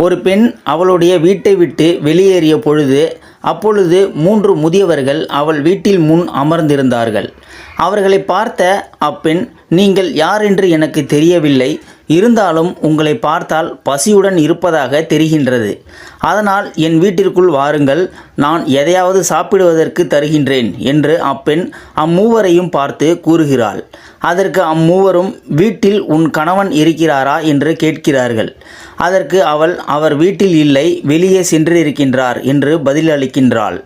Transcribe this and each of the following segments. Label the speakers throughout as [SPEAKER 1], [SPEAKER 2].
[SPEAKER 1] ஒரு பெண் அவளுடைய வீட்டை விட்டு வெளியேறிய பொழுது அப்பொழுது மூன்று முதியவர்கள் அவள் வீட்டில் முன் அமர்ந்திருந்தார்கள். அவர்களை பார்த்த அப்பெண் நீங்கள் யார் என்று எனக்கு தெரியவில்லை. இருந்தாலும் உங்களை பார்த்தால் பசியுடன் இருப்பதாக தெரிகின்றது. அதனால் என் வீட்டிற்குள் வாருங்கள். நான் எதையாவது சாப்பிடுவதற்கு தருகின்றேன் என்று அப்பெண் அம்மூவரையும் பார்த்து கூறுகிறாள். அதற்கு அம்மூவரும் வீட்டில் உன் கணவன் இருக்கிறாரா? என்று கேட்கிறார்கள். அதற்கு அவள் அவர் வீட்டில் இல்லை வெளியே சென்றிருக்கின்றார் என்று பதிலளிக்கின்றாள்.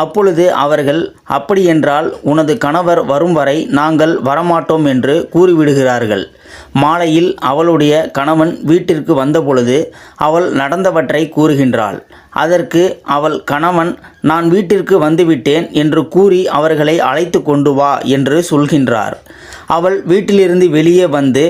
[SPEAKER 1] அப்பொழுது அவர்கள் அப்படியென்றால் உனது கணவர் வரும் வரை நாங்கள் வரமாட்டோம் என்று கூறிவிடுகிறார்கள். மாலையில் அவளுடைய கணவன் வீட்டிற்கு வந்தபொழுது அவள் நடந்தவற்றை கூறுகின்றாள். அதற்கு அவள் கணவன் நான் வீட்டிற்கு வந்துவிட்டேன் என்று கூறி அவர்களை அழைத்து கொண்டு வா என்று சொல்கின்றார். அவள் வீட்டிலிருந்து வெளியே வந்து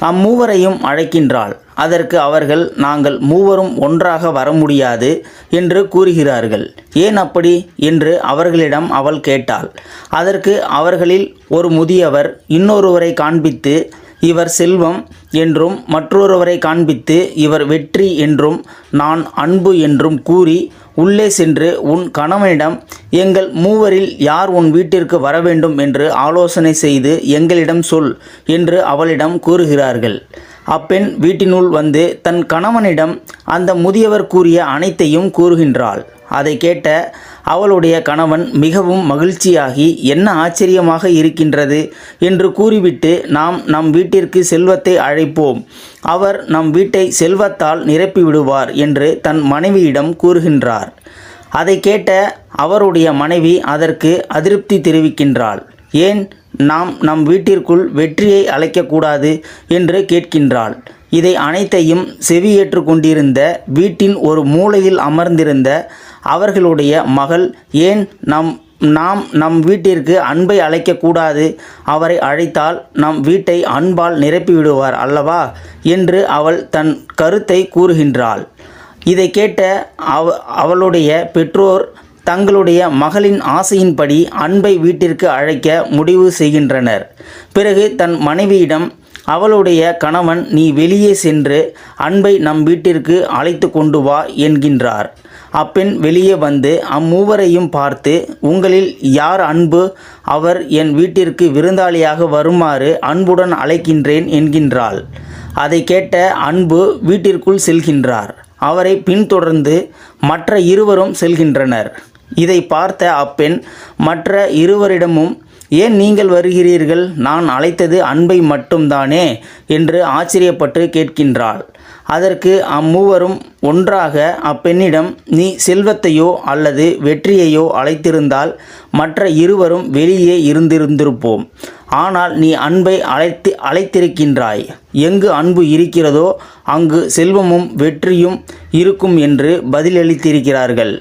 [SPEAKER 1] அம்மூவரையும் அழைக்கின்றாள். அதற்கு அவர்கள் நாங்கள் மூவரும் ஒன்றாக வர முடியாது என்று கூறுகிறார்கள். ஏன் அப்படி? என்று அவர்களிடம் அவள் கேட்டாள். அதற்கு அவர்களில் ஒரு முதியவர் இன்னொருவரை காண்பித்து இவர் செல்வம் என்றும் மற்றொருவரை காண்பித்து இவர் வெற்றி என்றும் நான் அன்பு என்றும் கூறி உள்ளே சென்று உன் கணவனிடம் எங்கள் மூவரில் யார் உன் வீட்டிற்கு வர வேண்டும் என்று ஆலோசனை செய்து எங்களிடம் சொல் என்று அவளிடம் கூறுகிறார்கள். அப்பெண் வீட்டினுள் வந்து தன் கணவனிடம் அந்த முதியவர் கூறிய அனைத்தையும் கூறுகின்றாள். அதை கேட்ட அவளுடைய கணவன் மிகவும் மகிழ்ச்சியாகி என்ன ஆச்சரியமாக இருக்கின்றது? என்று கூறிவிட்டு நாம் நம் வீட்டிற்கு செல்வத்தை அழைப்போம். அவர் நம் வீட்டை செல்வத்தால் நிரப்பிவிடுவார் என்று தன் மனைவியிடம் கூறுகின்றார். அதை கேட்ட அவருடைய மனைவி அதற்கு அதிருப்தி தெரிவிக்கின்றாள். ஏன் நாம் நம் வீட்டிற்குள் வெற்றியை அழைக்கக்கூடாது? என்று கேட்கின்றாள். இதை அனைத்தையும் செவியேற்று கொண்டிருந்த வீட்டின் ஒரு மூலையில் அமர்ந்திருந்த அவர்களுடைய மகள் ஏன் நம் நாம் நம் வீட்டிற்கு அன்பை அழைக்கக்கூடாது? அவரை அழைத்தால் நம் வீட்டை அன்பால் நிரப்பிவிடுவார் அல்லவா? என்று அவள் தன் கருத்தை கூறுகின்றாள். இதை கேட்ட அவ அவளுடைய பெற்றோர் தங்களுடைய மகளின் ஆசையின்படி அன்பை வீட்டிற்கு அழைக்க முடிவு செய்கின்றனர். பிறகு தன் மனைவியிடம் அவளுடைய கணவன் நீ வெளியே சென்று அன்பை நம் வீட்டிற்கு அழைத்து கொண்டு வா என்கின்றார். அப்பெண் வெளியே வந்து அம்மூவரையும் பார்த்து உங்களில் யார் அன்பு? அவர் என் வீட்டிற்கு விருந்தாளியாக வருமாறு அன்புடன் அழைக்கின்றேன் என்கின்றாள். அதை கேட்ட அன்பு வீட்டிற்குள் செல்கின்றார். அவரை பின்தொடர்ந்து மற்ற இருவரும் செல்கின்றனர். இதை பார்த்த அப்பெண் மற்ற இருவரிடமும் ஏன் நீங்கள் வருகிறீர்கள்? நான் அழைத்தது அன்பை மட்டும்தானே என்று ஆச்சரியப்பட்டு கேட்கின்றாள். அதற்கு அம்மூவரும் ஒன்றாக அப்பெண்ணிடம் நீ செல்வத்தையோ அல்லது வெற்றியையோ அழைத்திருந்தால் மற்ற இருவரும் வெளியே இருந்திருந்திருப்போம். ஆனால் நீ அன்பை அழைத்து அழைத்திருக்கின்றாய். எங்கு அன்பு இருக்கிறதோ அங்கு செல்வமும் வெற்றியும் இருக்கும் என்று பதிலளித்திருக்கிறார்கள்.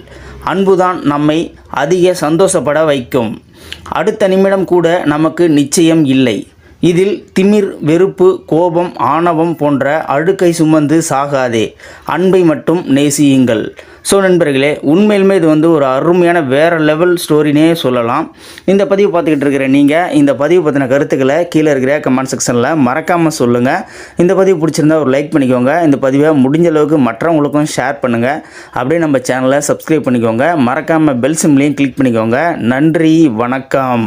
[SPEAKER 1] அன்புதான் நம்மை அதிக சந்தோஷப்பட வைக்கும். அடுத்த நிமிடம் கூட நமக்கு நிச்சயம் இல்லை. இதில் திமிர் வெறுப்பு கோபம் ஆணவம் போன்ற அழுக்கை சுமந்து சாகாதே. அன்பை மட்டும் நேசியுங்கள். ஸோ நண்பர்களே உண்மையிலுமே இது வந்து ஒரு அருமையான வேறு லெவல் ஸ்டோரினே சொல்லலாம். இந்த பதிவு பார்த்துக்கிட்டு இருக்கிற நீங்கள் இந்த பதிவு பற்றின கருத்துக்களை கீழே இருக்கிற கமெண்ட் செக்ஷனில் மறக்காமல் சொல்லுங்கள் இந்த பதிவு பிடிச்சிருந்தா ஒரு லைக் பண்ணிக்கோங்க. இந்த பதிவை முடிஞ்ச அளவுக்கு மற்றவங்களுக்கும் ஷேர் பண்ணுங்கள் அப்படியே நம்ம சேனலை சப்ஸ்கிரைப் பண்ணிக்கோங்க. மறக்காமல் பெல் சிம்லையும் கிளிக் பண்ணிக்கோங்க. நன்றி வணக்கம்.